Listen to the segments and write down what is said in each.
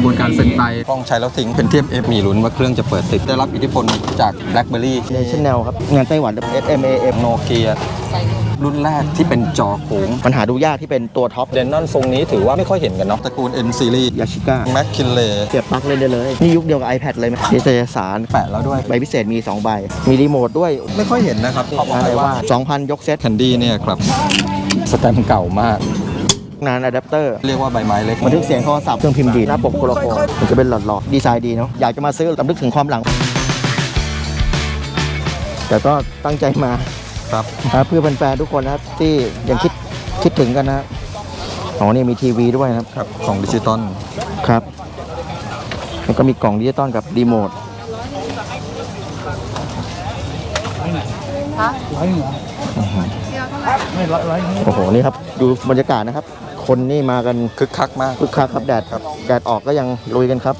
ระบวนการเซ็นไตกล้องใช้แล้วทิ้งเป็นเทียมเอฟมีลุ้นว่าเครื่องจะเปิดติด ได้รับอิทธิพลจาก BlackBerry ในชแนลครับ งานไต้หวัน SMAM โนเกียรุ่นแรกที่เป็นจอโค้งปัญหาดูยากที่เป็นตัวท็อปเดนนอนทรงนี้ถือว่าไม่ค่อยเห็นกันเนาะตระกูล M Series ยาชิก้าแมคคินเลเสียบปลั๊กเล่นได้เลย นี่ยุคเดียวกับ iPad เลยไหมนิตยสารแปะแล้วด้วย ใบพิเศษมี 2 ใบ มีรีโมทด้วยไม่ค่อยเห็นนะครับเขาบอกอะไรเลยว่าว่า 2,000 ยกเซตแคนดี้เนี่ยครับสแตมป์เก่ามาก งานอะแดปเตอร์เรียกว่าใบไม้เล็กบันทึกเสียงโทรศัพท์เครื่องพิมพ์ดีดหน้าปกโคโลโคมันจะเป็นหลอดๆดีไซน์ดีเนาะอยากจะมาซื้อลำลึกถึงความหลัง แต่ก็ตั้งใจมาครับนะเพื่อแฟนๆทุกคนนะครับที่ยังคิดคิดถึงกันนะอ๋อนี่มีทีวีด้วยนะครับครับของดิจิตอลครับแล้วก็มีกล่องดิจิตอลกับรีโมทโอ้โหนี่ครับ ดูบรรยากาศนะครับ คนนี่มากันคึกคักมาก คึกคักครับแดดครับ แดดออกก็ยังลุยกันครับ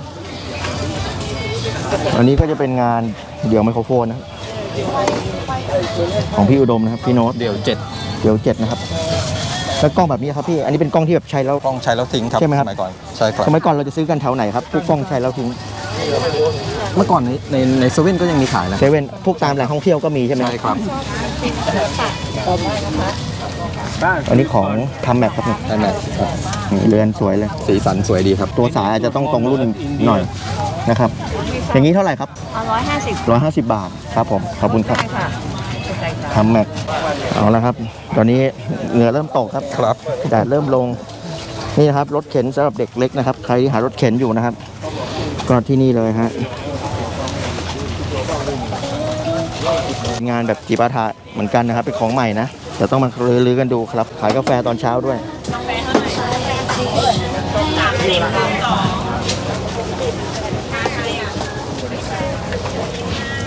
อันนี้ก็จะเป็นงานเดี่ยวไมโครโฟนนะครับของพี่อุดมนะครับพี่โน้ตเดี๋ยวเจ็ดเดี๋ยวเจ็ดนะครับแล้วกล้องแบบนี้ครับพี่ อันนี้เป็นกล้องที่แบบใช้แล้ว กล้องใช้แล้วทิ้งครับใช่ไหมครับสมัยก่อนใช่ครับสมัยก่อนเราจะซื้อกันแถวไหนครับพวกกล้องใช้แล้วทิ้ง เมื่อก่อนในในในเซเว่นก็ยังมีขายนะเซเว่นพวกตามแหล่งท่องเที่ยวก็มีใช่ไหมใช่ครับ อันนี้ของทำแมปครับเนี่ยได้ไหมนี่เรือนสวยเลย สีสันสวยดีครับ ตัวสายอาจจะต้องตรงรุ่นหน่อยนะครับ อย่างนี้เท่าไหร่ครับเอาร้อยห้าสิบ150บาทครับผม ขอบคุณครับใช่ค่ะใช่ค่ะทำแมปเอาละครับ ตอนนี้เหงื่อเริ่มตกครับครับแดดเริ่มลง นี่นะครับรถเข็นสำหรับเด็กเล็กนะครับ ใครที่หารถเข็นอยู่นะครับ ก็ที่นี่เลยฮะงานแบบจีปาถะเหมือนกันนะครับเป็นของใหม่นะ แต่ต้องมาลือๆกันดูครับ ขายกาแฟตอนเช้าด้วย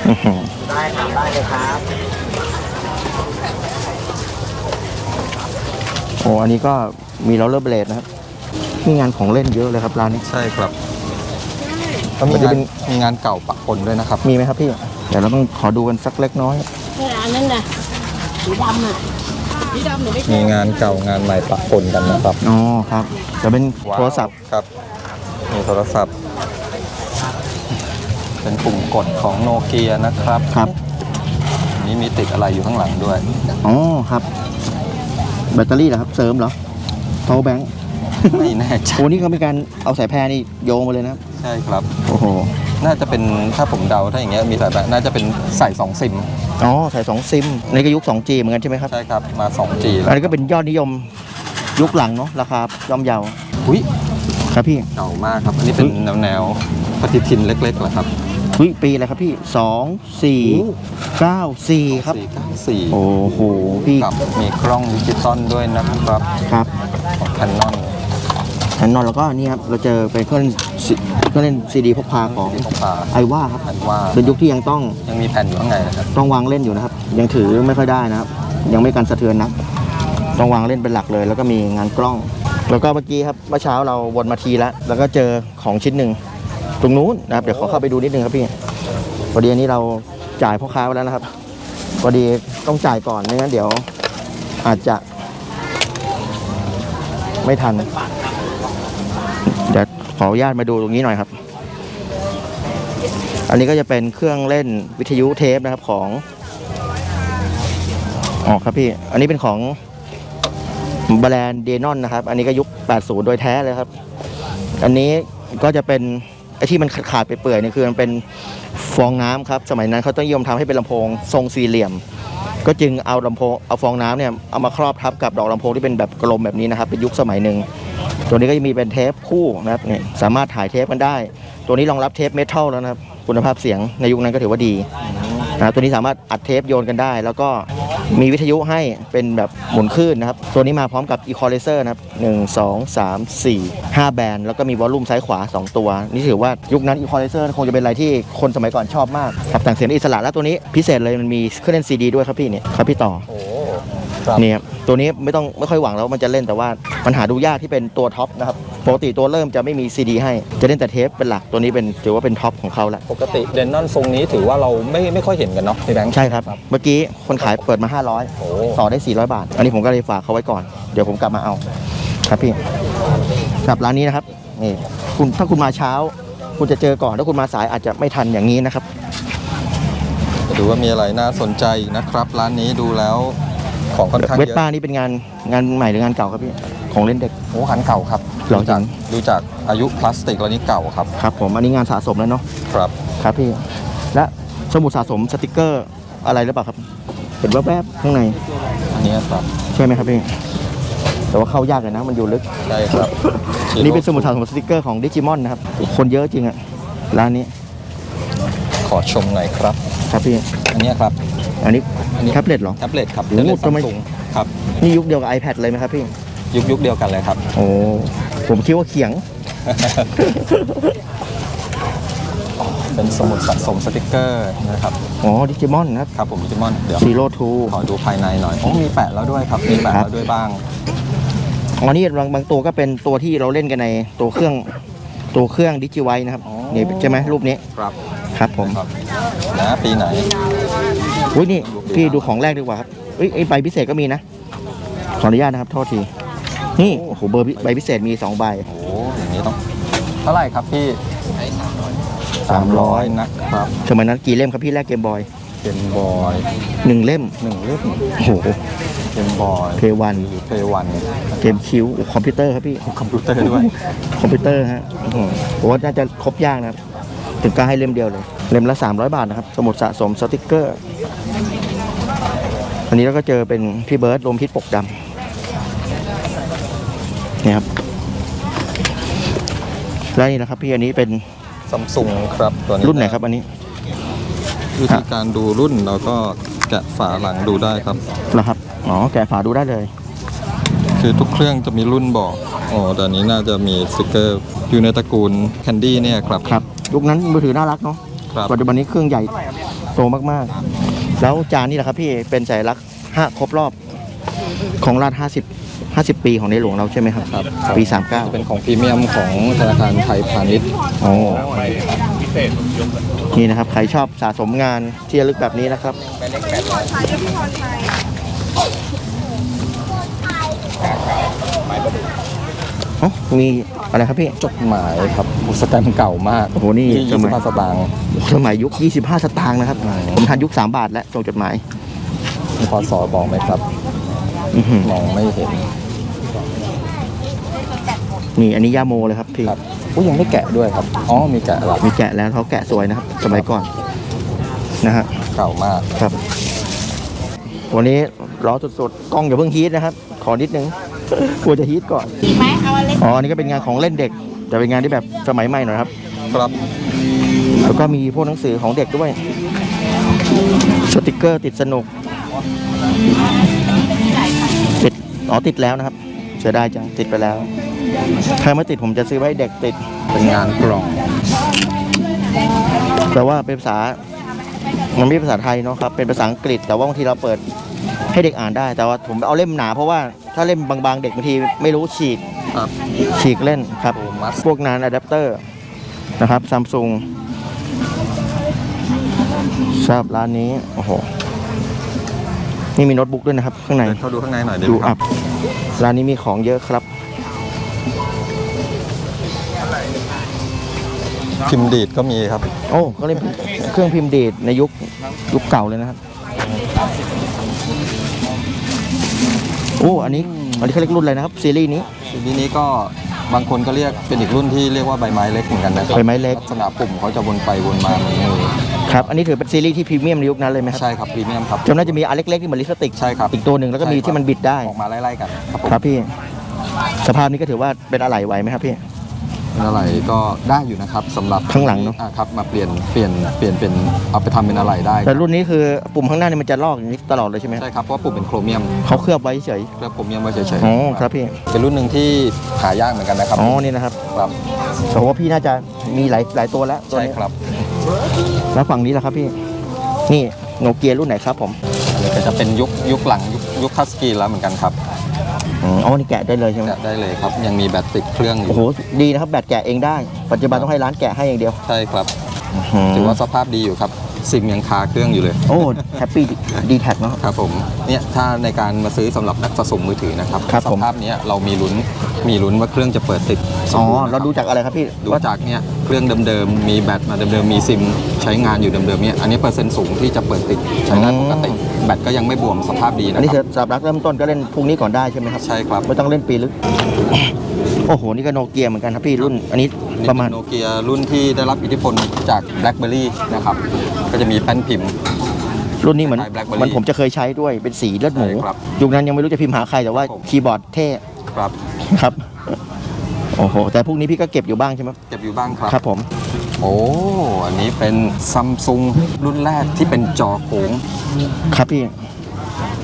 อื้อหือได้ครับได้เลยครับโอ้อันนี้ก็มีเราเลอร์เบลดนะครับ มีงานของเล่นเยอะเลยครับร้านนี้ ใช่ครับก็มีมันจะงาเป็นนมีงานเก่าปะปนด้วยนะครับ มีไหมครับพี่ เดี๋ยวเราต้องขอดูกันสักเล็กน้อยนี่อันนั้นน่ะสีดำอะสีดำหนูไม่มีงานเก่างานใหม่ปะปนกันนะครับอ๋อครับ จะเป็นโทรศัพท์ครับ มีโทรศัพท์ เป็นปุ่มกดของโนเกียนะครับครับอันนี้มีติดอะไรอยู่ข้างหลังด้วย อ๋อครับ แบตเตอรี่เหรอครับ เสริมเหรอโทรแบงค์ไม่แน่ใจโอ้นี่เขามีการเอาสายแพรนี่โยงมาเลยนะครับ ใช่ครับ โอ้โห น่าจะเป็นถ้าผมเดาถ้าอย่างเงี้ยมีสายแบบน่าจะเป็นใส่2ซิมอ๋อใส่สองซิมในก็ยุค 2G เหมือนกันใช่ไหมครับ ใช่ครับมา 2G แล้อัวนนี้ก็เป็นยอดนิยมยุคหลังเนาะราคาย่อมเยาอุ้ยครับพี่เก่ามากครับอันนี้เป็นแนวแนวๆปฏิทินเล็กๆเหรอครับอุ้ยปีอะไรครับพี่สองสี่เก้าสี่ครับ494โอ้โหพี่ครับมีกล้องดิจิตอลด้วยนะครับครับ ของ Canon แผ่นนอนแล้วก็นี่ครับเราเจอเป็นเครื่องเล่นซีเครื่องเล่นซีดีพกพาของที่พกพาไอว่าครับอันว่าเป็นยุคที่ยังต้องยังมีแผ่นอยู่ข้างในนะครับต้องวางเล่นอยู่นะครับ ยังถือไม่ค่อยได้นะครับ ยังไม่กันสะเทือนนะต้องวางเล่นเป็นหลักเลย แล้วก็มีงานกล้อง แล้วก็เมื่อกี้ครับเมื่อเช้าเราวนมาทีแล้วแล้วก็เจอของชิ้นหนึ่งตรงนู้นนะครับเดี๋ยวขอเข้าไปดูนิดนึงครับพี่พอดีอันนี้เราจ่ายพ่อค้าไปแล้วนะครับพอดีต้องจ่ายก่อนไม่งั้นเดี๋ยวอาจจะไม่ทันเดี๋ยว ขออนุญาตมาดูตรงนี้หน่อยครับ อันนี้ก็จะเป็นเครื่องเล่นวิทยุเทปนะครับของอ๋อครับพี่ อันนี้เป็นของแบรนด์เดนอนนะครับ อันนี้ก็ยุค 80 โดยแท้เลยครับ อันนี้ก็จะเป็นไอ้ที่มันขาดไปเปื่อยนี่คือมันเป็นฟองน้ำครับ สมัยนั้นเขาต้องนิยมทำให้เป็นลำโพงทรงสี่เหลี่ยม ก็จึงเอาลำโพงเอาฟองน้ำเนี่ยเอามาครอบทับกับดอกลำโพงที่เป็นแบบกลมแบบนี้นะครับเป็นยุคสมัยหนึ่ง ตัวนี้ก็จะมีเป็นเทปคู่นะครับเนี่ยสามารถถ่ายเทปกันได้ ตัวนี้รองรับเทปเมทัลแล้วนะครับ คุณภาพเสียงในยุคนั้นก็ถือว่าดีนะตัวนี้สามารถอัดเทปโยนกันได้ แล้วก็มีวิทยุให้เป็นแบบหมุนคลื่นนะครับ ตัวนี้มาพร้อมกับ Equalizer นะครับ 1 2 3 4 5 แบนด์แล้วก็มีวอลลุ่มซ้ายขวา 2 ตัว นี่ถือว่ายุคนั้น Equalizer คงจะเป็นอะไรที่คนสมัยก่อนชอบมากครับแต่งเสียงอิสระแล้วตัวนี้พิเศษเลยมันมีเครื่องเล่นซีดีด้วยครับพี่เนี่ยครับพี่ต่อโอ้ ครับ นี่ครับตัวนี้ไม่ต้องไม่ค่อยหวังแล้ววามันจะเล่นแต่ว่ามันหาดูยากที่เป็นตัวท็อปนะครับปกติตัวเริ่มจะไม่มีซีดีให้จะเล่นแต่เทปเป็นหลักตัวนี้เป็นถือว่าเป็นท็อปของเขาละปกติเดนนอนทรงนี้ถือว่าเราไม่ไม่ค่อยเห็นกันเนาะพี่แบงค์ ใช่ครับ เมื่อกี้คนขายเปิดมา โอ้ 500ต่อได้ 400 บาท อันนี้ผมก็เลยฝากเขาไว้ก่อนเดี๋ยวผมกลับมาเอา ครับพี่กับร้านนี้นะครับนี่คุณถ้าคุณมาเช้า คุณจะเจอก่อนถ้าคุณมาสายอาจจะไม่ทันอย่างนี้นะครับ ดูว่ามีอะไรน่าสนใจอีกนะครับ ร้านนี้ดูแล้ว ของค่อนข้างเวเยสอะป้านี่เป็นงานงานใหม่หรืองานเก่าครับพี่ของเล่นเด็ก โอ้คันเก่าครับเหรอดูจากจริงดูจากอายุพลาสติกแล้วนี่เก่าครับครับผมอันนี้งานสะสมแล้วเนาะครับ ครับพี่และสมุดสะสมสติกเกอร์อะไรหรือเปล่าครับเห็นแวบๆข้างในอันนี้ครับใช่ไหมครับพี่แต่ว่าเข้ายากเลยนะ มันอยู่ลึกใช่ครับอันนี้เป็นสมุดสะสมสติกเกอร์ของดิจิมอนนะครับคนเยอะจริงอะร้านนี้ขอชมหน่อยครับ ครับพี่อันเนี้ยครับ อันนี้อันนี้ แท็บเล็ตเหรอ แท็บเล็ตครับโอ้โหแท็บเล็ตทำไมซัมซุงครับนี่ยุคเดียวกับ iPad เลยไหมครับพี่ ยุคยุคเดียวกันเลยครับ โอ้ผมคิดว่าเขียง เป็นสมุดสะสมสติกเกอร์นะครับอ๋อดิจิมอนนะครับครับผมดิจิมอนเดี๋ยวซีโร่ทู ขอดูภายในหน่อยโอ้มีแปะแล้วด้วยครับมีแปะครับ แล้วด้วยบ้าง อ๋อนี่บางบางตัวก็เป็นตัวที่เราเล่นกันในตัวเครื่องตัวเครื่องดิจิไวนะครับอ๋อ นี่ใช่ไหมรูปนี้ครับครับผม ครับนะปีไหน อุ้ยนี่พี่ดูของแรกดีกว่าครับเอ้ยไอ้ใบพิเศษก็มีนะ ขออนุญาตนะครับโทษที นี่โอ้โหเบอร์พิใบพิเศษมีสองใบ โอ้อย่างนี้ต้องเท่าไหร่ครับพี่300นะครับสมัยนั้นกี่เล่มครับพี่แรกเกมบอยเกมบอยหนึ่งเล่มหนึ่งเล่มโอ้โหเกมบอยเพวันหรือเพวันเกมคิวคอมพิวเตอร์ครับพี่คอมพิวเตอร์ด้วยคอมพิวเตอร์ฮะโอ้โหผมว่าน่าจะครบยากนะครับ ถึงกล้าให้เล่มเดียวเลย เล่มละ 300 บาทนะครับ สมุดสะสมสติกเกอร์ อันนี้เราก็เจอเป็นพี่เบิร์ดลมพิษปกดำเนี่ยครับแล้วนี่นะครับพี่อันนี้เป็นซัมซุงครับตัวนี้รุ่นไหนครับอันนี้วิธีการดูรุ่นเราก็แกะฝาหลังดูได้ครับเหรอครับอ๋อแกะฝาดูได้เลย คือทุกเครื่องจะมีรุ่นบอกอ๋อแต่อันนี้น่าจะมีสติกเกอร์อยู่ในตระกูลแคนดี้เนี่ยครับครับ ยุคนั้นมือถือน่ารักเนาะครับ ปัจจุบันนี้เครื่องใหญ่โตมากๆ แล้วจานนี่แหละครับพี่เป็นสัญลักษณ์ห้าครบรอบของราช50 50ปีของในหลวงเราใช่ไหมครับครับปีจะเป็นของพรีเมียมของธนาคารไทยพาณิชย์39โอ้ นี่นะครับ ใครชอบสะสมงานที่ระลึกแบบนี้นะครับอ๋ อมีอะไรครับพี่จดหมายครับสแตมป์เก่ามากโอ้โหนี่ยี่สสิมับยห้าสตางค์สมัยยุค 25 สตางค์นะครับ ผมทันยุค 3 บาทแล้วส่งจดหมาย พอสอบอกไหมครับ อื้อหือมองไม่เห็นนี่อันนี้ย่าโมเลยครับพี่ ครับอุ้ยยังไม่แกะด้วยครับอ๋อมีแกะหลักมีแกะแล้วเขาแกะสวยนะครับ สมัยก่อน นะฮะ เก่ามากครับ วันนี้รอสุดๆ กล้องอย่าเพิ่งฮีทนะครับ ขอนิดนึง กลัวจะฮีทก่อน ดีไหมเอาอะไรอ๋ออันนี้ก็เป็นงานของเล่นเด็ก แต่เป็นงานที่แบบสมัยใหม่หน่อยครับ ครับ แล้วก็มีพวกหนังสือของเด็กด้วย สติกเกอร์ติดสนุก ติด อ๋อติดแล้วนะครับ เสียดายจัง ติดไปแล้ว ถ้าไม่ติดผมจะซื้อไว้ให้เด็กติด เป็นงานกล่อง แต่ว่าเป็นภาษา มันไม่ใช่ภาษาไทยเนาะครับ เป็นภาษาอังกฤษ แต่ว่าบางทีเราเปิด ให้เด็กอ่านได้แต่ว่าผมเอาเล่มหนาเพราะว่าถ้าเล่มบางๆ เด็กบางทีไม่รู้ฉีกครับ ฉีกเล่นครับ โอมัสพวกนานอะแดปเตอร์นะครับซัมซุงทราบร้านนี้ โอ้โห นี่มีโน้ตบุ๊กด้วยนะครับ ข้างใน เดินเข้าดูข้างในหน่อยได้ดูไหมคอัรับพร้านนี้มีของเยอะครับ พิมพ์ดีดก็มีครับ โอ้ก็เล่นเครื่องพิมพ์ดีดในยุคยุคเก่าเลยนะครับ โอ้อันนี้อันนี้เขาเรียกรุ่นอะไรนะครับซีรีส์นี้ทีนี้ก็บางคนก็เรียกเป็นอีกรุ่นที่เรียกว่าใบไม้เล็กเหมือนกันนะครับใบไม้เล็กลักษณะปุ่มเขาจะวนไปวนมาเหมือนมือครับอันนี้ถือเป็นซีรีส์ที่พรีเมียมในยุคนั้นเลยไหมครับใช่ครับพรีเมียมครับจำน่าจะมีอันเล็กๆที่เหมือนลิปสติกใช่ครับอีกตัวหนึ่งแล้วก็มีใช่ครับที่มันบิดได้ออกมาไล่ๆกันครับผมครับพี่สภาพนี้ก็ถือว่าเป็นอะไหล่ไหวไหมครับพี่ อะไรก็ได้อยู่นะครับสำหรับข้างหลังเนอะ อ่ครับมาเปลี่ยนเปลี่ยนเปลี่ยนเป็นเอาไปทำเป็นอะไรได้แต่รุ่นนี้คือปุ่มข้างหน้านี่มันจะลอกอย่างนี้ตลอดเลยใช่ไหมครับใช่ครับเพราะว่าปุ่มเป็นโครเมียมเขาเคลือบไว้เฉยเคลือบโครเมียมไว้เฉยอ๋อครับพี่เป็นรุ่นหนึ่งที่หายากเหมือนกันนะครับอ๋อนี่นะครับครับแต่ว่าพี่น่าจะมีหลายหลายตัวแล้วตัวใช่นี้ครับแล้วฝั่งนี้ล่ะครับพี่ นี่โนเกียรุ่นไหนครับผม อันนี้ก็จะเป็นยุคยุคหลังยุคยุคทัชสกรีนแล้วเหมือนกันครับ อ๋อนี่แกะได้เลยใช่ไหมแกะได้เลยครับ ยังมีแบตติดเครื่องอโอ้ยู่โหดีนะครับแบตแกะเองได้ ปัจจุบันต้องให้ร้านแกะให้อย่างเดียวใช่ครับหืถือว่าสภาพดีอยู่ครับ ซิมยังคาเครื่องอยู่เลย โอ้แฮปปี้ดีแท็กเนาะ ครับผมเนี่ยถ้าในการมาซื้อสำหรับนักสะสมมือถือนะครับครับสผม ภาพเนี้ยเรามีลุ้นมีลุ้นว่าเครื่องจะเปิดติดสมอ๋อบูณ์นะคบเราดูจากอะไรครับพี่ดูจากเนี่ยเครื่องเดิมๆ มีแบตมาเดิมๆ มีซิมใช้งานอยู่เดิมๆ เนี่ยอันนี้เปอร์เซ็นต์สูงที่จะเปิดติดใช้งานปกติแบตก็ยังไม่บวมสภาพดีอันะนนี้ครับสำหรับนักเริ่มต้นก็เล่นพรุ่งนี้ก่อนได้ใช่ไหมครับ ใช่ครับ ไม่ต้องเล่นปีลึก โอ้โห นี่ก็โนเกียเหมือนกันครับพี่รุ่น อันนี้นี่ประมาณ โนเกียรุ่นที่ได้รับอิทธิพลจาก BlackBerry นะครับ ก็จะมีแป้นพิมพ์ รุ่นนี้เหมือนคล้าย BlackBerry เหมันผมจะเคยใช้ด้วยเป็นสีเลือดหมู ใช่ครับยุคนั้นยังไม่รู้จะพิมพ์หาใครแต่ว่าครับผม คีย์บอร์ดเท่ ครับครับ โอ้โห แต่พวกนี้พี่ก็เก็บอยู่บ้างใช่ไหมเก็บอยู่บ้างครับ ครับผม โอ้ อันนี้เป็นซัมซุงรุ่นแรกที่เป็นจอโค้ง ครับพี่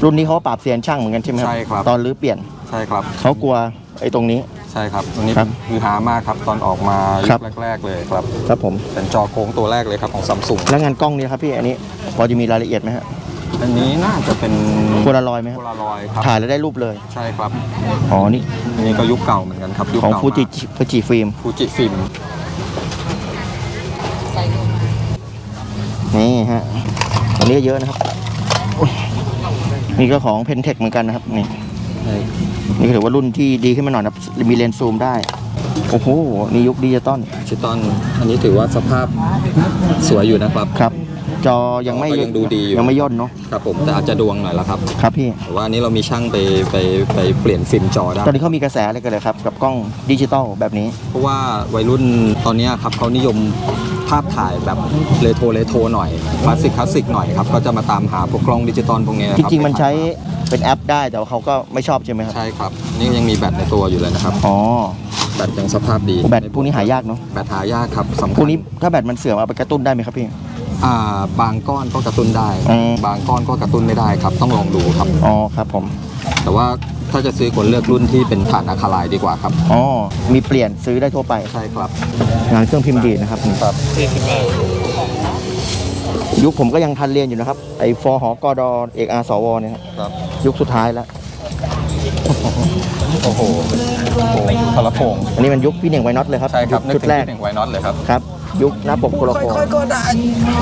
รุ่นนี้เขาปราบเซียนช่างเหมือนกันใช่ไหมใช่ครับ ตอนรื้อเปลี่ยนใช่ครับ เขากลัว ไอ้ตรงนี้ ใช่ครับตัวนี้ครับคือหามากครับตอนออกมาครัยุบ คแรก ๆ เลยครับ ครับผม เป็นจอโค้งตัวแรกเลยครับของซัมซุงแล้วงานกล้องนี่ครับพี่อันนี้พอจะมีรายละเอียดไหมฮะอันนี้น่าจะเป็นโพลารอยด์ไหมคโพรับลารอยด์ครับถ่ายแล้วได้รูปเลย ใช่ครับอ๋อนี่อันนี้ก็ยุคเก่าเหมือนกันครับยุคของเก่าฟูจิฟูจิฟิล์มฟูจิฟิล์มนี่ฮะอันนี้เยอะนะครับอุ๊ยนี่ก็ของเพนเทคเหมือนกันนะครับนี่ นี่ก็ถือว่ารุ่นที่ดีขึ้นมาหน่อยนะครับมีเลนส์ซูมได้ โอ้โห นี่ยุคดิจิตอลชิตอนอันนี้ถือว่าสภาพสวยอยู่นะครับ ครับ จอยังไม่ก็ยังดูดีอยู่ ยังไม่ย่นเนาะ ครับผมแต่อาจจะดวงหน่อยละครับครับพี่ แต่ว่าอันนี้เรามีช่างไปไปไปเปลี่ยนฟิล์มจอได้ ตอนนี้เขามีกระแสอะไรกันเลยครับ กับกล้องดิจิตอลแบบนี้ เพราะว่าวัยรุ่นตอนเนี้ยครับเขานิยมภาพถ่ายแบบเรโทรเรโทรหน่อยคลาสสิกคลาสสิกหน่อยครับก็จะมาตามหาพวกกล้องดิจิตอลพวกเนี้ยจนะครับริงๆ มันใช้ เป็นแอปได้แต่ว่าเขาก็ไม่ชอบใช่ไหมครับ ใช่ครับ นี่ยังมีแบตในตัวอยู่เลยนะครับ อ๋อ แบตยังสภาพดีแบตพวกนี้หายากเนาะ แบตหายากครับสำพคัวญกนี้ถ้าแบตมันเสื่อมเอาไปกระตุ้นได้ไหมครับพี่ อ่าบางก้อนก็กระตุ้นได้ อืม บางก้อนก็กระตุ้นไม่ได้ครับ ต้องลองดูครับ อ๋อครับผม แต่ว่าถ้าจะซื้อควรเลือกรุ่นที่เป็นฐานอะคาไลน์ดีกว่าครับ อ๋อ มีเปลี่ยนซื้อได้ทั่วไป ใช่ครับ งานเครื่องพิมพ์ดีดนะครับนี่ครับ ยุคผมก็ยังทันเรียนอยู่นะครับ ไอ้ฟอหอกอดอเอกอาสวเนี่ยครับครับยุคสุดท้ายแล้ว โอ้โหโอ้โหทรโพงอันนี้มันยุคพี่เหน่งไวน็อตเลยครับใช่ครับยุนึกชุดถึงแรกที่หนึ่งไวน็อตเลยครับ ครับ ยุคหน้าปกโคโลโคค่อยๆก็ได้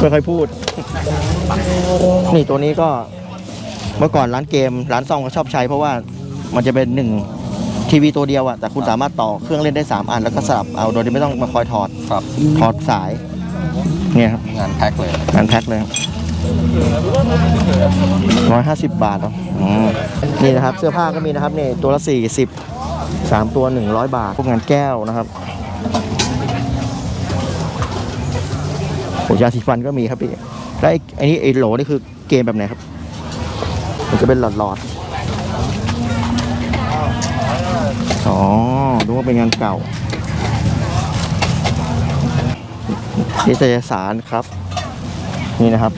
ค่อยๆพูด นี่ตัวนี้ก็เมื่อก่อนร้านเกม ร้านซ่องก็ชอบใช้ เพราะว่ามันจะเป็นหนึ่งทีวีตัวเดียวอะแต่คุณสามารถต่อเครื่องเล่นได้ 3 อัน แล้วก็สลับเอาโดยที่ไม่ต้องมาคอยถอดครับ ถอดสาย เนี่ยครับงานแพ็คเลยงานแพ็คเลยร้อยห้าสิบบาทเหรออืมนี่นะครับเสื้อผ้าก็มีนะครับนี่ตัวละสี่สิบสามตัวหนึ่งร้อยบาท พวกงานแก้วนะครับโอ้ยาสีฟันก็มีครับพี่แล้วไอ้ไอ้นี่ไอ้โหลนี่คือเกมแบบไหนครับ มันจะเป็นหลอดหลอดๆอ๋อดูว่าเป็นงานเก่า นิตยสารครับ นี่นะครับ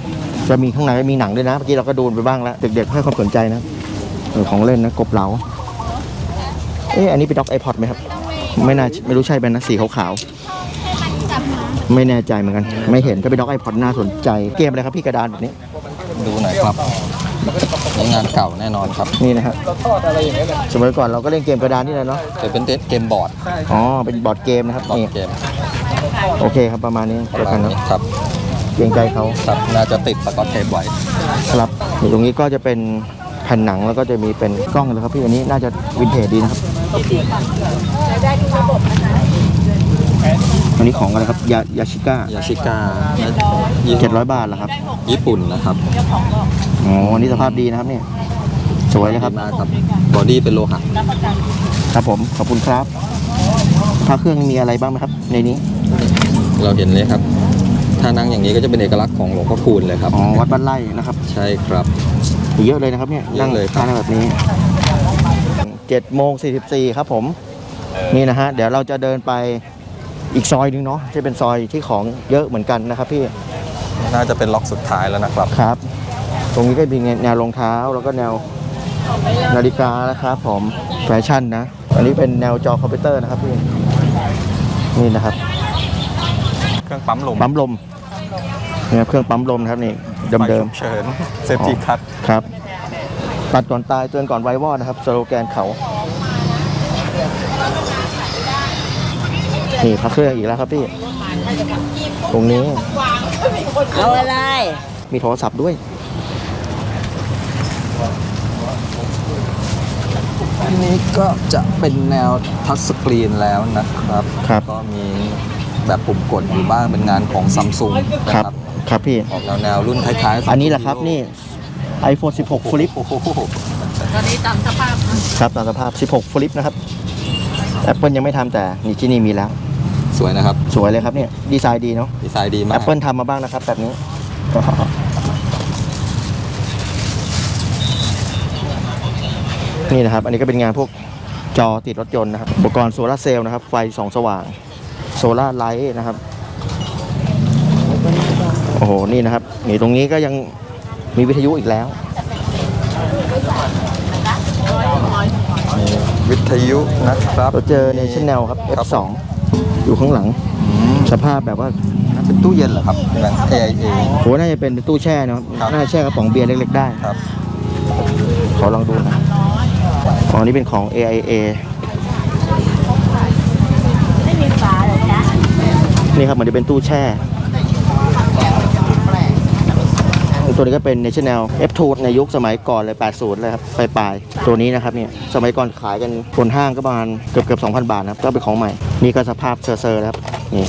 จะมีข้างในก็มีหนังด้วยนะ เมื่อกี้เราก็ดูไปบ้างแล้ว เด็กๆให้ความสนใจนะเออของเล่นนะกบเหลาเอ๊ะอันนี้เป็นด็อกไอพอดไหมครับ ไม่น่าไม่รู้ใช่เป็นนะสีขาวๆไม่แน่ใจเหมือนกัน ไม่เห็นถ้าเป็นด็อกไอพอดน่าสนใจเกมอะไรครับพี่กระดานแบบนี้ ดูหน่อยครับนี่งานเก่าแน่นอนครับ นี่นะครับสมัยก่อนเราก็เล่นเกมกระดานนี่แหละเนาะจะเป็นเกมบอร์ดอ๋อเป็นบอร์ดเกมนะครับบอร์นี่ดเกม โอเคครับประมาณนี้ปเจอระกัมานณเนาะนี้ครับเกรงใจเขาครับน่าจะติดสกอตเทปไว้ครับอยู่ตรงนี้ก็จะเป็นแผ่นหนังแล้วก็จะมีเป็นกล้องเลยครับพี่อันนี้น่าจะวินเทจดีนะครับอันนี้ของอะไรครับยายาชิก้ายาชิก้าเจ็ดร้อยบาทเหรอครับญี่ปุ่นนะครับอ๋ออันนี้สภาพดีนะครับเนี่ยสวยเลยครับ ดีมากครับบอดี้เป็นโลหะครับผมขอบคุณครับพระเครื่องมีอะไรบ้างไหมครับ ในนี้ เราเห็นเลยครับถ้านั่งอย่างนี้ก็จะเป็นเอกลักษณ์ของหลวงพ่อคูณเลยครับ อ๋อ วัดบ้านไร่นะครับ ใช่ครับ เยอะเลยนะครับเนี่ยเยอะเลยครับนั่งแบบนี้เจ็ดโมงสี่สิบสี่ครับผม นี่นะฮะ เดี๋ยวเราจะเดินไปอีกซอยหนึงเนาะจะเป็นซอยที่ของเยอะเหมือนกันนะครับพี่ น่าจะเป็นล็อกสุดท้ายแล้วนะครับ ครับ ตรงนี้ก็มีแนวรองเท้าแล้วก็แนวนาฬิกานะครับผม แฟชั่นนะ อันนี้เป็นแนวจอคอมพิวเตอร์นะครับพี่ นี่นะครับเค รื่องปั๊มลมปั๊มลมเนี่ยเครื่องปั๊มลมนะครับนี่เดิมไฟฉุกเฉินเซฟตี้คัทๆครับปัดก่อนตายเตือนก่อนไววอดนะครับสโลแกนเขานี่พระเครื่องอีกแล้วครับพี่ ตรงนี้ เอาอะไร มีโทรศัพท์ด้วย อันนี้ก็จะเป็นแนวทัชสกรีนแล้วนะครับ ครับ ก็มี แบบปุ่มกดอยู่บ้างเป็นงานของซัมซุงคนะรับครับ ครับพี่ ออกแนวแนวรุ่นท้ายๆ อันนี้แหละครับ นี่ iPhone 16 Flip โอ้โหตอนนี้ตามสภาพครับตามสภาพ 16 Flip นะครับ Apple ยังไม่ทำแต่นี่ที่นี่มีแล้ว สวยนะครับ สวยเลยครับเนี่ยดีไซน์ดีเนาะ ดีไซน์ดีมาก Apple ทำมาบ้างนะครับ แบบนี้ นี่นะครับ อันนี้ก็เป็นงานพวกจอติดรถยนต์นะครับ อุปกรณ์โซลาร์เซลล์นะครับ ไฟส่องสว่าง โซลาร์ไลท์นะครับ โอ้โห นี่นะครับ นี่ตรงนี้ก็ยังมีวิทยุอีกแล้วมีวิทยุนะครับเราเจอในชแนลครับครับ F2 อยู่ข้างหลังอืมสภาพแบบว่าน่าเป็นตู้เย็นเหรอครับแบบ AIA โหน่าจะเป็นตู้แช่นะครับครับ น่าจะแช่กระป๋องเบียร์เล็ก ๆ ได้ครับ ขอลองดูนะอ๋อนี่เป็นของ AIA ไม่มีฝาเหรอจ๊ะ นี่ครับเหมือนจะเป็นตู้แช่ ตัวนี้ก็เป็น National F2 ในยุคสมัยก่อนเลย 80 เลยครับปลายๆตัวนี้นะครับเนี่ยสมัยก่อนขายกันบนห้างก็ประมาณเกือบเกือบ2,000 บาทนะครับก็เป็นของใหม่ นี่ก็สภาพเซอร์ๆแล้วครับนี่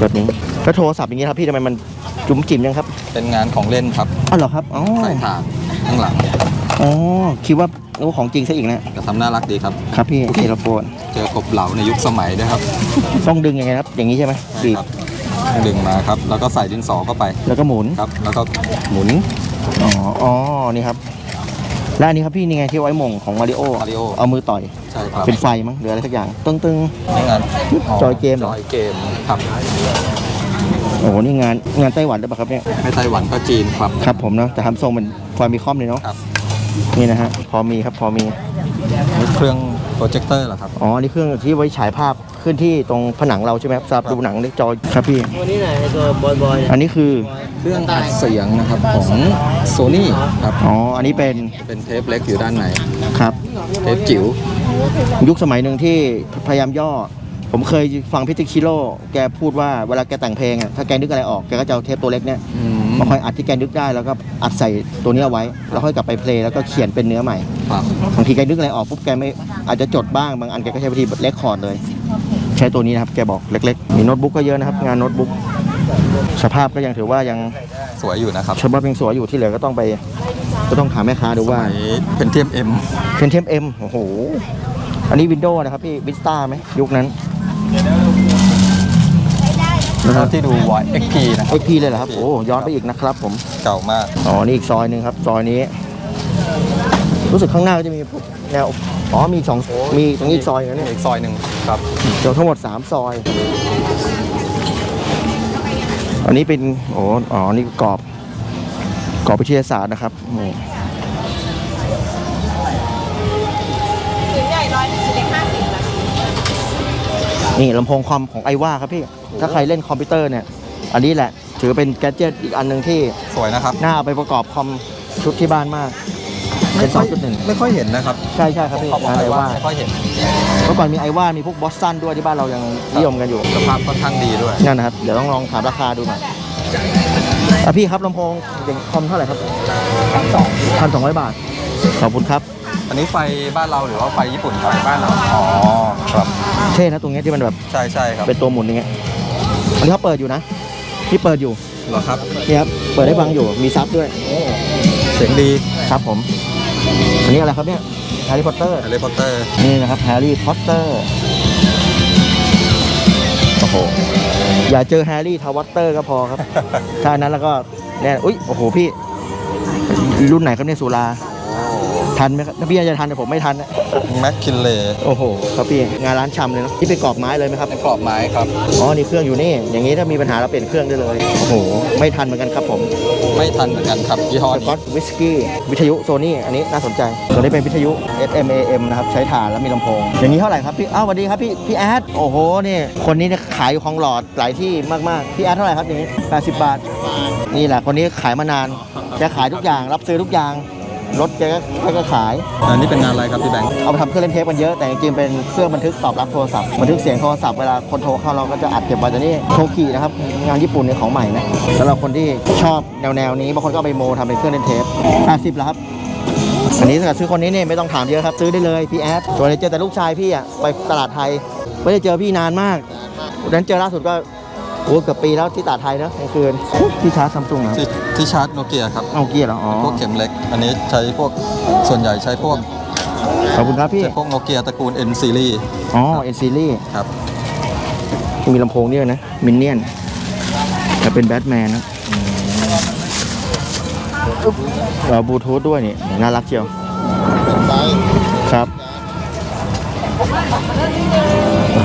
แบบนี้แล้วโทรศัพท์อย่างนี้ครับพี่ทำไมมันจุ๋มจิ๋มยังครับ เป็นงานของเล่นครับอ๋อเหรอครับอ๋อใส่ถ่านข้างหลังอ๋อคิดว่า นึกว่าของจริงซะอีกนะแต่ทำน่ารักดีครับครับพี่เทเลโฟนเจอกบเหลาในยุคสมัยด้วยครับต้องดึงยังไงครับ อย่างนี้ใช่ไหมบีบครับดึงมาครับ แล้วก็ใส่ดินสอเข้าไปแล้วก็หมุนครับ แล้วก็หมุนอ๋ออ๋อนี่ครับและอันนี้ครับพี่นี่ไงที่ไว้หม่งของมาริโอ Mario เอามือต่อยใช่ครับเป็นไฟมั้งหรืออะไรสักอย่างตึ้งตึงนี่งานจอยเกมเหรอจอยเกมครับๆโอ้โหนี่งานงานไต้หวันหรือเปล่าครับเนี่ยไม่ไต้หวันก็จีนครับ ครับผมเนาะแต่ทำทรงเป็นฟาร์มีคอมเลยเนาะครับ นี่นะฮะพอมีครับพอมีนี่เครื่องโปรเจคเตอร์เหรอครับ อ๋อ นี่เครื่องที่ไว้ฉายภาพขึ้นที่ตรงผนังเราใช่ไหมครับสำหรับดูหนังในจอครับพี่วันนี้ไหนตัวบอยบอยอันนี้คือเครื่องอัดเสียงนะครับของโซนี่ครับ อ๋อ อันนี้เป็นเป็นเทปเล็กอยู่ด้านในครับ เทปจิ๋ว ยุคสมัยหนึ่งที่พยายามย่อ ผมเคยฟังพิติคิโร่แกพูดว่าเวลาแกแต่งเพลงอะถ้าแกนึกอะไรออกแกก็จะเอาเทปตัวเล็กเนี่ยอื มมาคอยอัดที่แกนึกได้แล้วก็อัดใส่ตัวนี้เอาไว้ แล้วค่อยกลับไปเพลงแล้วก็เขียนเป็นเนื้อใหม่ครับบางทีแกนึกอะไรออกปุ๊บแกไม่อาจจะจดบ้างบางอันแกก็ใช้วิธีเลคคอร์ดเลย ใช้ตัวนี้นะครับแกบอกเล็กๆ มีโน้ตบุ๊กก็เยอะนะครับ งานโน้ตบุ๊กสภาพก็ยังถือว่ายังสวยอยู่นะครับฉบับยังสวยอยู่ที่เหลือก็ต้องไปก็ต้องถามแม่ค้าดูว่าเป็นเทียมเอ็มเป็นเทมเอ็มโอ้โหอันนี้วินโดว์นะครับพี่วิสตาไหมยุคนั้น นะครับที่ดู Y XP นะครับเอ็กพีเลยเหรอครับ โอ้ย้อนไปอีกนะครับผม เก่ามาก อ๋อ นี่อีกซอยหนึ่งครับ ซอยนี้ รู้สึกข้างหน้าก็จะมีพวกแนว อ๋อ มีอีกสองมีตรงนี้อีกซอยหนึงนะเนี่ยอีกซอยหนึ่งครับ เดี๋ยวทั้งหมด 3 ซอย อันนี้เป็น โอ้ อ๋อ นี่กรอบ กรอบวิทยาศาสตร์นะครับนี่ นี่ลำโพงคอมของไอว่าครับพี่ ถ้าใครเล่นคอมพิวเตอร์เนี่ย อันนี้แหละ ถือเป็นแกดเจิตอีกอันหนึ่งที่สวยนะครับ น่าเอาไปประกอบคอมชุดที่บ้านมาก เป็นค่อย2.1 ไม่ค่อยเห็นนะครับใช่ใช่ครับพี่เขาบอกงานไปไอว่าว่าไม่ค่อยเห็นเมื่อก่อนมีไอว่ามีพวกบอสตันด้วยที่บ้านเรายังนิยมกันอยู่ สภาพค่อนข้างดีด้วยนั่นนะครับ เดี๋ยวต้องลองถามราคาดูหน่อยอะพี่ครับลำโพงอย่างคอมเท่าไหร่ครับพันสองพันสองร้อยบาท ขอบคุณครับ อันนี้ไฟบ้านเราหรือว่าไฟญี่ปุ่นครับบ้านเราอ๋อครับเท่นะตรงเนี้ยที่มันแบบใช่ใช่ครับเป็นตัวหมุนอย่างเงี้ยอันนี้เขาเปิดอยู่นะที่เปิดอยู่เหรอครับนี่ครับเปิดให้ฟังอยู่มีซับด้วยเสียงดีครับผม อันนี้อะไรครับเนี่ยแฮร์รี่พอตเตอร์แฮร์รี่พอตเตอร์นี่นะครับแฮร์รี่พอตเตอร์โอ้โหอย่าเจอแฮร์รี่ทาวอตเตอร์ก็พอครับ ถ้าอันนั้นแล้วก็เนี่ยอุ้ยโอ้โหพี่ รุ่นไหนครับเนี่ยสุรา ทันไหมครับถ้าพี่จะทันแต่ผมไม่ทันนะแม็กคินเลโอ้โหครับพี่งานร้านชำเลยเนอะนี่เป็นกรอบไม้เลยไหมครับในกรอบไม้ครับอ๋อนี่เครื่องอยู่นี่อย่างนี้ถ้ามีปัญหาเราเปลี่ยนเครื่องได้เลยโอ้โหไม่ทันเหมือนกันครับผม ไม่ทันเหมือนกันครับยี่ห้อสนี้กอตวิสกี้วิทยุโซนี่อันนี้น่าสนใจตัวนี้เป็นวิทยุ SM AM นะครับใช้ถ่านแล้วมีลำโพง อย่างนี้เท่าไหร่ครับพี่อ้าวสวัสดีครับพี่พี่แอดโอ้โหนี่คนนี้เนี่ยขายอยู่ของหลอดหลายที่มากๆพี่แอดเท่าไหร่ครับอย่างนี้80 บาท นี่แหละคนนี้ขายมานานแกขายทุกอย่างรับซื้อทุกอย่าง รถแกก็แกก็ขาย อันนี้เป็นงานอะไรครับพี่แบงค์เอาไปทำเครื่องเล่นเทปกันเยอะแต่จริงๆเป็นเครื่องบันทึกตอบรับโทรศัพท์บันทึกเสียงโทรศัพท์เวลาคนโทรเข้าเราก็จะอัดเก็บไว้แต่นี่โทคินะครับงานญี่ปุ่นเนี่ยของใหม่นะสำหรับคนที่ชอบแนวๆนี้บางคนก็เอาไปโมทำเป็นเครื่องเล่นเทป80แล้วครับ อันนี้ถ้าเกิดซื้อคนนี้เนี่ยไม่ต้องถามเยอะครับ ซื้อได้เลยพี่แอดส่วนใหญ่เจอแต่ลูกชายพี่อะไปตลาดไทย ไม่ได้เจอพี่นานมากวันนั้นเจอล่าสุดก็ โอ้เกือบปีแล้วที่ตลาดไทยนะกลางคืนพี่ชาร์จซัมซุงเหรอที่ที่ชาร์จโนเกียครับเอาเกียร์เหรออ๋อพวกเข็มเล็ก อันนี้ใช้พวกส่วนใหญ่ใช้พวกขอบคุณครับพี่ใช้พวกโนเกียตระกูล N series อ๋อเอ็นซีรีส์ครับมีลำโพงด้วยนะมินเนี่ยนแต่เป็นแบทแมนนะเราบลูทูธด้วยนี่น่ารักเชียวครับ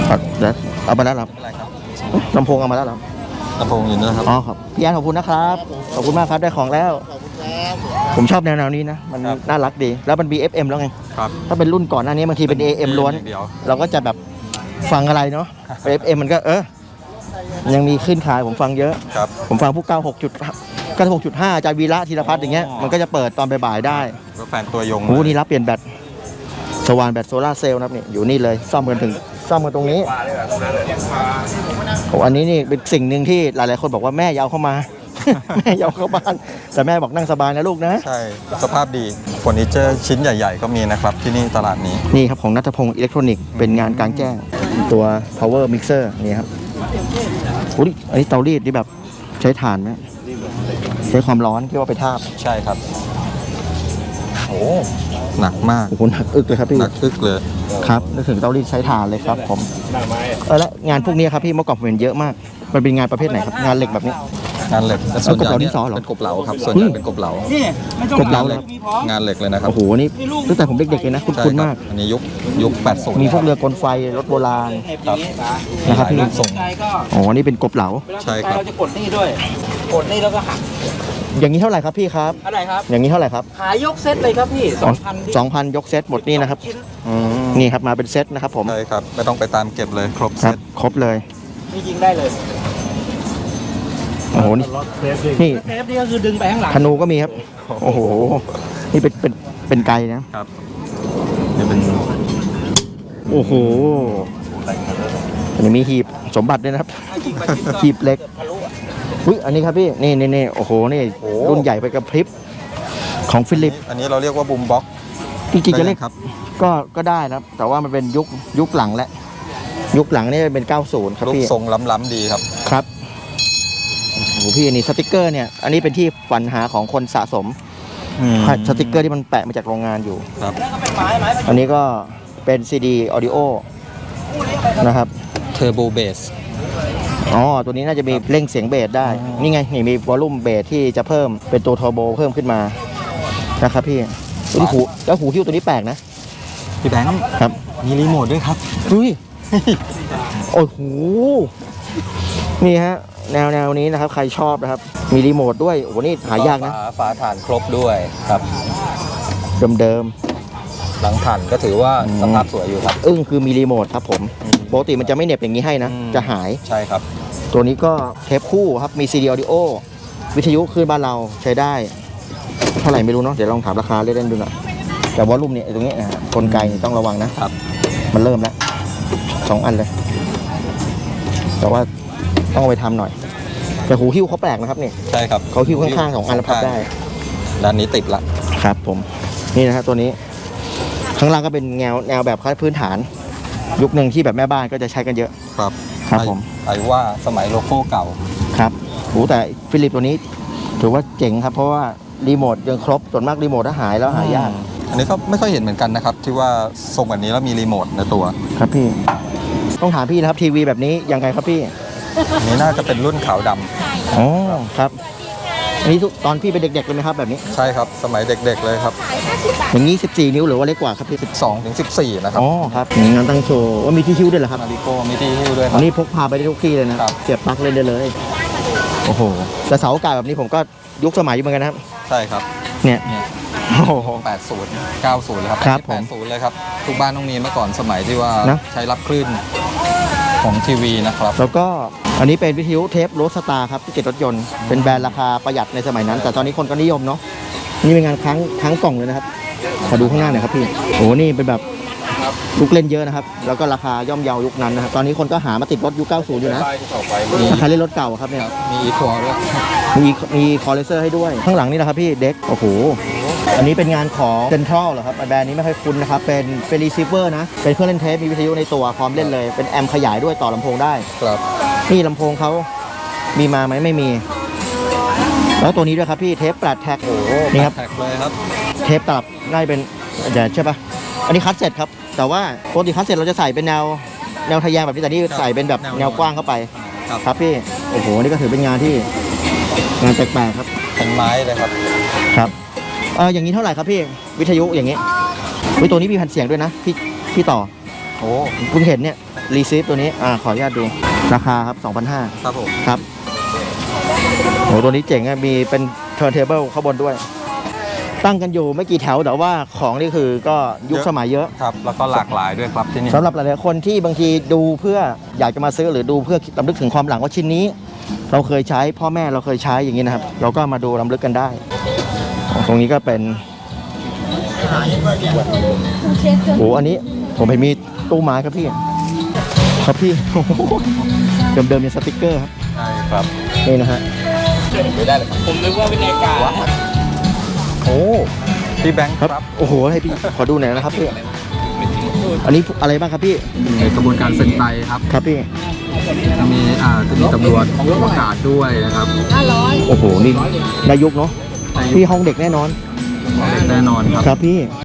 เอาเดี๋ยวเอามาแล้วเหรอครับอะไรครับ ลำโพงเอามาแล้วเหรอลำโพงอยู่นะครับ อ๋อครับพี่แอนขอบคุณนะครับ ขอบคุณมากครับได้ของแล้วผมชอบแนวๆนี้นะ มันครับ น่ารักดี แล้วมันมี FM แล้วไง ครับถ้าเป็นรุ่นก่อนหน้านี้บางทีเป็น AM ล้วนอย่างเดียว เราก็จะแบบฟังอะไรเนาะ FM มันก็เออ ยังมีขึ้นขายผมฟังเยอะ ครับ ผมฟังพวก96จุด96จุด5อาจารย์วีระธีรพัฒน์อย่างเงี้ย อ๋อ มันก็จะเปิดตอนบ่ายๆได้ก็แฟนตัวยงโอ้นี่รับเปลี่ยนแบต สว่านแบตโซลาร์เซลล์นะครับนี่ อยู่นี่เลย ซ่อมกันถึง ซ่อมกันตรงนี้โอ้อันนี้นี่เป็นสิ่งหนึ่งที่หลายๆคนบอกว่าแม่อยาวเข้ามา แม่อยาวเข้าบ้าน แต่แม่บอกนั่งสบายนะลูกนะ ใช่ สภาพดีเฟอร์นิเจอร์ชิ้นใหญ่ ๆ ก็มีนะครับ ที่นี่ตลาดนี้นี่ครับของนัทพงศ์อิเล็กทรอนิกส์เป็นงานกลางแจ้ง ตัว power mixer นี่ครับอุ้ยอันนี้เตารีดที่แบบใช้ถ่านไหมใช้ความร้อนที่ว่าไปทาบ ใช่ครับ โอ้ หนักมากโอ้โหหนักอึกเลยครับพี่หนักอึกเลย ครับนึกถึงเตารีดใช้ถ่านเลยครับผมเออและงานพวกนี้ครับพี่เมื่อก่อนผมเห็นเยอะมาก มันเป็นงานประเภทไหนครับงานเหล็กแบบนี้ งานเหล็กแต่ส่วนใหญ่กบเหลาดิเนี่นยสอเหรอเป็นกบเหลาครับส่วนใหญ่อืมเป็นกบเหลากบเหลาเลย งานเหล็กเลยนะครับโอ้โหนี่ตั้งแต่ผมเด็กๆเลยนะใช่คุ้นๆรับมาก อันนี้ยุคยุค80มีพวกเรือกลไฟรถโบราณ ครับนะครับพี่หลายรุ่นส่งใจก็อ๋อนี่เป็นกบเหลา เวลาใช่สนใจครับ เราจะกดนี่ด้วย กดนี่แล้วก็หัก อย่างนี้เท่าไหร่ครับพี่ครับ อะไรครับ อย่างนี้เท่าไหร่ครับ ขายยกเซตเลยครับพี่สองพันสองพันยกเซตหมดนี่นะครับอืมนี่ครับมาเป็นเซตนะครับผม ใช่ครับ ไม่ต้องไปตามเก็บเลยครบคเซรับ ตครบเลย นี่ยิงได้เลยโอ้โห นี่นี่เซฟนี่ก็คือดึงไปข้างหลัง ธนูก็มีครับ โอ้โห นี่เป็นเป็นเป็นไกลนะ ครับนี่เป็นโอ้โหอันนี้มีหีบสมบัติด้วยนะครับยิงไปชิ้นก็หีบเล็กทะลุอะ อุ้ยอันนี้ครับพี่ นี่นี่นี่โอ้โห นี่รุ่นใหญ่ไปกับพริบของฟิลิป อันนี้เราเรียกว่าบูมบ็อกจริงๆจะเรียกครับ ก็ก็ได้นะครับ แต่ว่ามันเป็นยุคยุคหลังแล้วยุคหลังนี่เป็น 90 ครับรูปพี่ ทรงล้ำๆดีครับ ครับโอ้โหพี่อันนี้สติกเกอร์เนี่ย อันนี้เป็นที่ฝันหาของคนสะสมสติกเกอร์ที่มันแปะมาจากโรงงานอยู่ ครับแล้วก็เป็นไม้ไม้อันนี้ก็เป็นซีดีออดิโอนะครับ เทอร์โบเบส อ๋อ ตัวนี้น่าจะมีเร่งเสียงเบสได้ นี่ไงนี่มีวอลลุ่มเบสที่จะเพิ่มเป็นตัวเทอร์โบเพิ่มขึ้นมานะครับพี่ตัวนี้หูแล้วหูหิ้วตัวนี้แปลกนะพี่แบงค์ครับ มีรีโมทด้วยครับอุ้ยโอ้โหนี่ฮะแนวแนวนี้นะครับ ใครชอบนะครับ มีรีโมทด้วยโอ้โหนี่หายากนะฝฝาถ่านครบด้วยครับ เดิมหลังถ่านก็ถือว่าอืมสภาพสวยอยู่ครับๆอึ้งคือมีรีโมทครับผม ปกติมันจะไม่เหน็บอย่างนี้ให้นะ อืม จะหาย ใช่ครับ ตัวนี้ก็เทปคู่ครับ มีซีดีออดิโอ วิทยุคลื่นบ้านเราใช้ได้ เท่าไหร่ไม่รู้เนาะ เดี๋ยวลองถามราคาเล่นๆดูหน่อย แต่วอลลุ่มเนี่ยไอ้ตรงนี้นะฮะกลไกนี่ต้องระวังนะครับ มันเริ่มแล้วสองอันเลย แต่ว่าต้องเอาไปทำหน่อย แต่หูหิ้วเขาแปลกนะครับนี่ใช่ครับเขาหิ้วข้างๆสองอันแล้วพับได้ ด้านนี้ติดละ ครับผม นี่นะฮะตัวนี้ ข้างล่างก็เป็นแนวแนวแบบพื้นฐาน ยุคหนึ่งที่แบบแม่บ้านก็จะใช้กันเยอะ ครับครับผม ไอ้ว่าสมัยโลโก้เก่า ครับโหแต่ฟิลิปตัวนี้ถือว่าเจ๋งครับ เพราะว่ารีโมทยังครบส่วนมากรีโมทถ้าหายแล้วหายาก อันนี้ก็ไม่ค่อยเห็นเหมือนกันนะครับ ที่ว่าทรงแบบนี้แล้วมีรีโมทในตัว ครับพี่ ต้องถามพี่นะครับทีวีแบบนี้ยังไงครับพี่อันนี้น่าจะเป็นรุ่นขาวดำอ๋อครับอันนี้ทุกตอนพี่เป็นเด็กๆเลยไหมครับแบบนี้ ใช่ครับ สมัยเด็กๆเลยครับ อย่างนี้ 14 นิ้วหรือว่าเล็กกว่าครับพี่12ถึง14 นะครับอ๋อครับงานตั้งโชว์ว่ามีที่คิ้วด้วยเหรอครับนาริโก้มีที่หิ้วด้วยคอัรันบนี้พกพาไปได้ทุกที่เลยนะครับ เสียบปลั๊กเล่นได้เลยโอ้โหแต่เสาอากาศแบบนี้ผมก็ยุคสมัยอยู่เหมือนกันนะครับใช่ครับเนี่ยเนี่ยโอ้โห 80 90เลยครับครับอันนี้80เลยครับทุกบ้านต้องมีเมื่อก่อนสมัยที่ว่านะ ใช้รับคลื่นของทีวีนะครับ แล้วก็อันนี้เป็นวิทยุเทปโรสตาร์ครับที่เก็บรถยนต์เป็นแบรนด์ราคาประหยัดในสมัยนั้น แต่ตอนนี้คนก็นิยมเนาะนี่เป็นงานค้างค้างกล่องเลยนะครับ ขอดูข้างหน้าหน่อยครับพี่โอ้นี่เป็นแบบลูกเล่นเยอะนะครับ แล้วก็ราคาย่อมเยายุคนั้นนะครับตอนนี้คนก็หามาติดรถยุค 90 อยู่นะถ้าใครเล่นรถเก่าอะครับเนี่ยมีอีทัวร์ด้วยมีมีคอเลเซอร์ให้ด้วย ข้างหลังนี่นะครับพี่เด็กโอ้โหอันนี้เป็นงานของเซนทรัลเหรอครับแบรนด์นี้ไม่ค่อยคุ้นนะครับ เป็นเป็นรีเซิเวอร์นะ เป็นเครื่องเล่นเทปมีวิทยุในตัวพร้อมเล่นเลย เป็นแอมป์ขยายด้วยต่อลำโพงได้ ครับนี่ลำโพงเขามีมาไหมไม่มี แล้วตัวนี้ด้วยครับพี่เทปแปดแท็กโอ้โหนี่ครับแท็กเลยครับ เทปตลับ ได้เป็นเดี๋ยวใช่ปะอันนี้คัดเสร็จครับ แต่ว่าปกติคัดเสร็จเราจะใส่เป็นแนวแนวทะแยงแบบนี้แต่นี่ใส่เป็นแบบแนวแนวกว้างเข้าไป ครับครับพี่ โอ้โห นี่ก็ถือเป็นงานที่งานแปลกๆครับ เป็นไม้เลยครับ ครับเอออย่างนี้เท่าไหร่ครับพี่ วิทยุอย่างนี้วิตัวนี้มีแผ่นเสียงด้วยนะพี่พี่ต่อ โอ้เพิ่งเห็นเนี่ยรีซีฟตัวนี้อ่าขออนุญาตดู ราคาครับ2,500ครับผม ครับโหตัวนี้เจ๋งอะมีเป็นเทอร์เทเบิลข้างบนด้วย ตั้งกันอยู่ไม่กี่แถวแต่ว่าของนี่คือก็ยุคสมัยเยอะครับ แล้วก็หลากหลายด้วยครับที่นี่สำหรับหลายๆคนที่บางทีดูเพื่ออยากจะมาซื้อหรือดูเพื่อลำลึกถึงความหลังว่าชิ้นนี้ เราเคยใช้พ่อแม่เราเคยใช้อย่างนี้นะครับ เราก็มาดูลำลึกกันได้ ตรงนี้ก็เป็นโอ้อันนี้ผมเห็นมีตู้ไม้ครับพี่ครับพี่เดิมๆมีสติกเกอร์ครับใช่ครับนี่นะฮะผมนึกว่าเป็นนาฬิกา โอ้พี่แบงค์ครับครับ โอ้โห ให้พี่ ขอดูหน่อยนะครับพี่ อันนี้อะไรบ้างครับพี่ ในกระบวนการเซ็นไตครับ ครับพี่ มีอ่าจะมีตำรวจประกาศด้วยนะครับโอ้โห นี่นายยุคเนาะพี่ห้องเด็กแน่นอน แน่นอนครับ ครับพี่